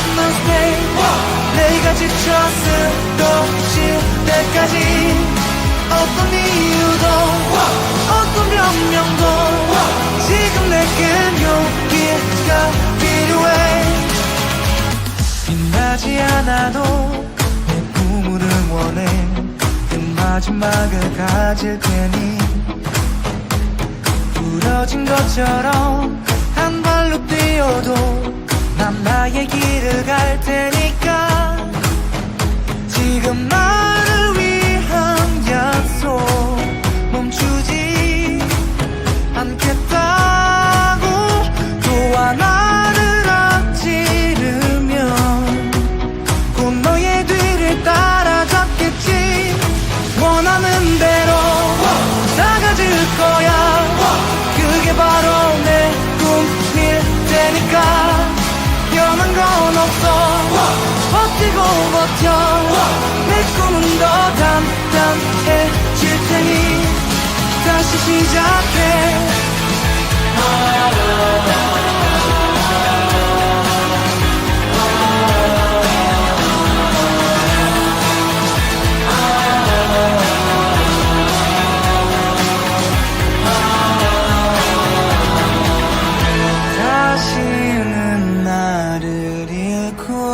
Gonna stay 내가 지쳐 쓰러질 때까지 어떤 이유도 어떤 변명도 지금 내겐 용기가 필요해. 빛나지 않아도 내 꿈을 응원해. 그 마지막을 가질 테니. 부러진 것처럼 한 발로 뛰어도 나가질 거야. 그게 바로 내 꿈일 테니까. 변한 건 없어. 버티고 버텨. 내 꿈은 더 단단해질 테니. 다시 시작해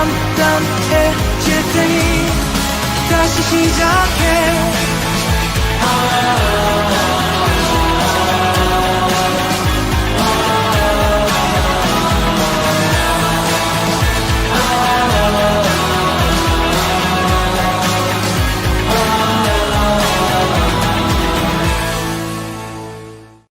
단단해질 테니 다시 시작해